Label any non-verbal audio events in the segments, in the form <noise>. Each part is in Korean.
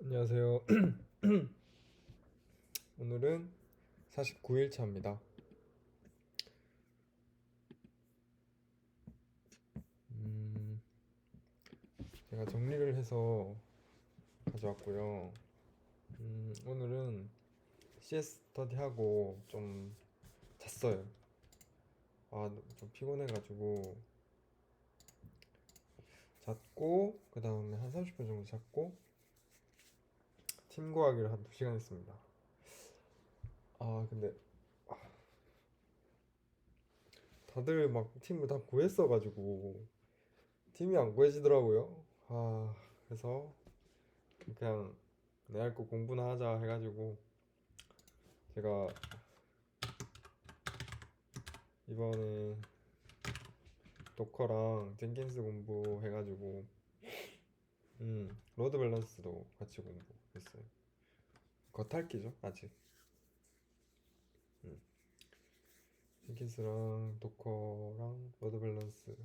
안녕하세요. <clears throat> 오늘은 49일 차입니다. 음, 제가 정리를 해서 가져왔고요. 음, 오늘은 CS 스터디하고 좀 잤어요. 아, 좀 피곤해가지고 잤고, 그 다음에 한 30분 정도 잤고, 팀 구하기를 한 2시간 했습니다. 아, 근데 아, 다들 막 팀을 다 구했어 가지고 팀이 안 구해지더라고요. 아, 그래서 그냥 내 할 거 공부나 하자 해 가지고 제가 이번에 도커랑 젠킨스 공부 해가지고 음, 로드 밸런스도 같이 공부했어요. 겉핥기죠, 아직. 음. 젠킨스랑 도커랑 로드 밸런스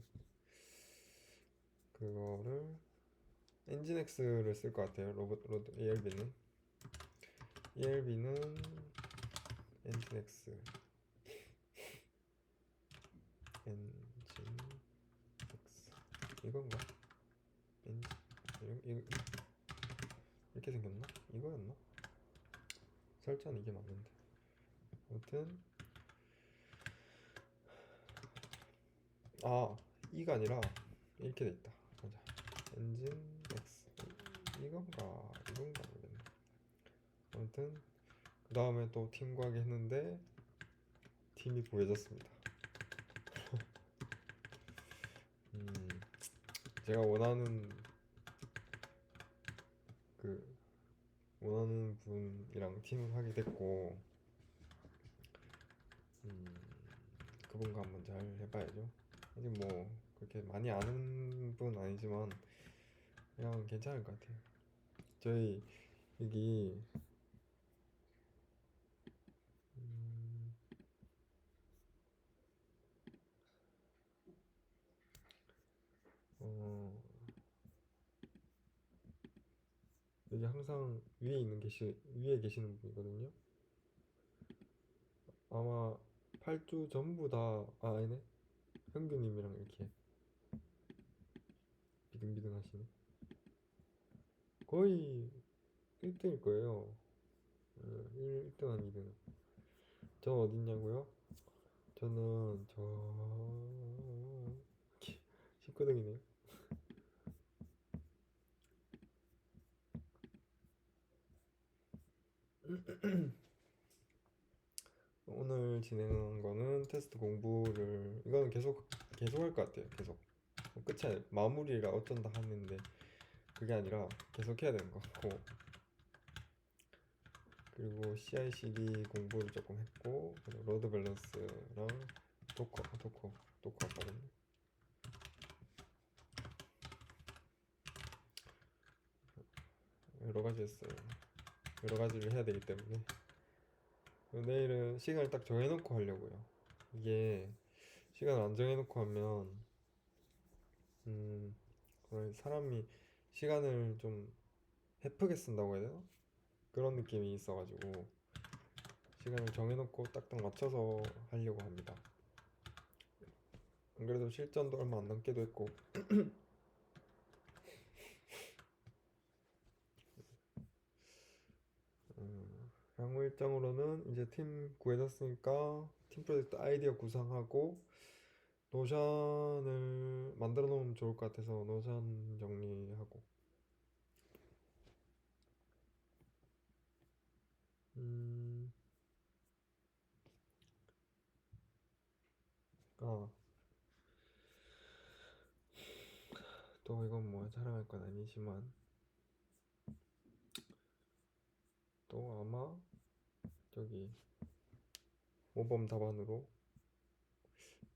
그거를 엔진엑스를 쓸 것 같아요. 로봇 로드 ELB는 ELB는 엔진엑스 엔진엑스 이건가? 이렇게 생겼나? 이거였나? 설자는 이게 맞는데. 아무튼 아 이가 아니라 이렇게 돼 있다. 맞아 엔진 X. 이건가? 이건가 모르겠네. 아무튼 그 다음에 또 팀 구하기 했는데 팀이 구해졌습니다. <laughs> 음 제가 원하는 그 원하는 분이랑 팀을 하게 됐고 음, 그분과 한번 잘 해봐야죠. 아직 뭐 그렇게 많이 아는 분 아니지만 그냥 괜찮을 것 같아요. 저희 여기 항상 위에 있는 계시 위에 계시는 분이거든요. 아마 8주 전부 다, 아, 아니네. 현규님이랑 이렇게 비등비등 하시네. 거의 1등일 거예요. 1, 1등 한 2등. 전 어딨냐고요? 저는 저 19등이네요. <laughs> <clears throat> 오늘 진행한 거는 테스트 공부를 이거는 계속 계속 할 것 같아요. 계속 아니 마무리가 어쩐다 하는데 그게 아니라 계속 해야 되는 것 같고 그리고 CI/CD 공부를 조금 했고 로드 밸런스랑 도커 도커 도커 아까는 여러 가지 했어요. 여러 가지를 해야 되기 때문에 내일은 시간을 딱 정해놓고 하려고요. 이게 시간을 안 정해놓고 하면 음 사람이 시간을 좀 헤프게 쓴다고 해야 되나? 그런 느낌이 있어가지고 시간을 정해놓고 딱딱 맞춰서 하려고 합니다. 안 그래도 실전도 얼마 안 남기도 했고 <clears throat> 음, 향후 일정으로는 이제 팀 구해졌으니까 팀 프로젝트 아이디어 구상하고 노션을 만들어 놓으면 좋을 것 같아서 노션 정리하고. 음, 아, 또 이건 뭐 자랑할 건 아니지만. 또 아마 모범 답안으로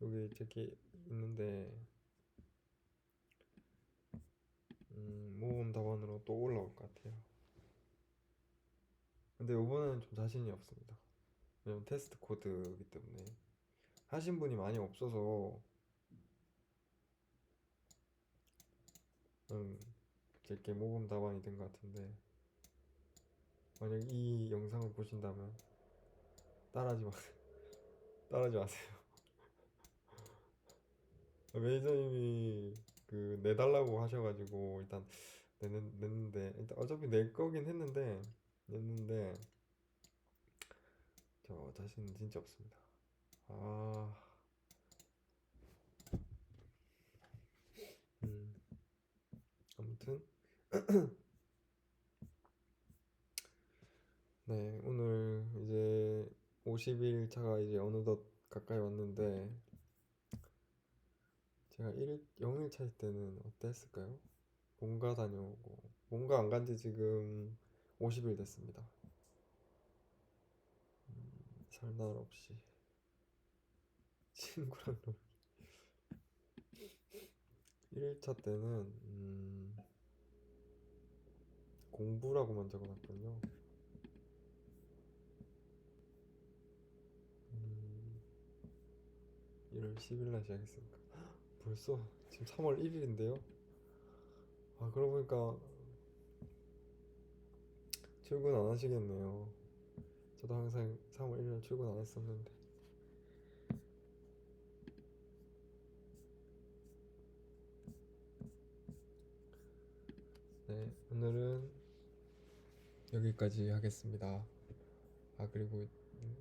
여기 저기 있는데 음, 모범 답안으로 또 올라올 것 같아요. 근데 이번에는 좀 자신이 없습니다. 왜냐면 테스트 코드이기 때문에 하신 분이 많이 없어서 음, 이렇게 모범 답안이 된 것 같은데 만약 이 영상을 보신다면 따라하지 마세요. 따라하지 마세요. <laughs> 매니저님이 그 내달라고 하셔가지고 일단 내는 냈는데 일단 어차피 낼 거긴 했는데 냈는데 저 자신 진짜 없습니다. 아, 음, 아무튼 <clears throat> 네 오늘 50일 차가 이제 어느덧 가까이 왔는데 제가 1일 0일 차일 때는 어땠을까요? 본가 다녀오고 본가 안 간 지 지금 50일 됐습니다. 음, 설날 없이 <laughs> 친구랑 놀기 1일차 때는 음, 공부라고만 적어놨군요. 1월 10일 날 시작했으니까 <gasps> 벌써 지금 3월 1일인데요. 아 그러고 보니까 출근 안 하시겠네요. 저도 항상 3월 1일 출근 안 했었는데. 네, 오늘은 여기까지 하겠습니다. 아, 그리고 음,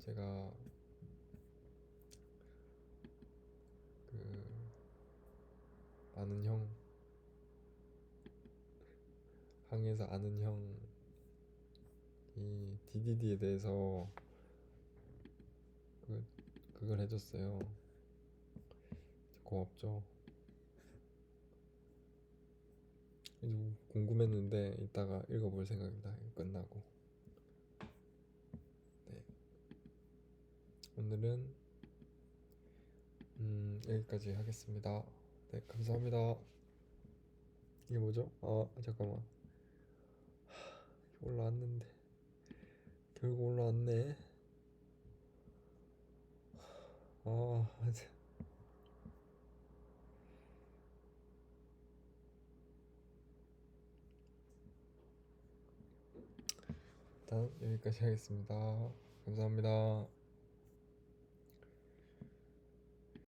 제가 아는 형 항에서 아는 형이 DDD에 대해서 그 그걸 해줬어요. 고맙죠. 좀 궁금했는데 이따가 읽어볼 생각입니다. 끝나고. 네. 오늘은 음, 여기까지 하겠습니다. 네, 감사합니다. 이게 뭐죠? 아, 잠깐만. 하, 올라왔는데. 결국 올라왔네. 아, 참. 일단 여기까지 하겠습니다. 감사합니다.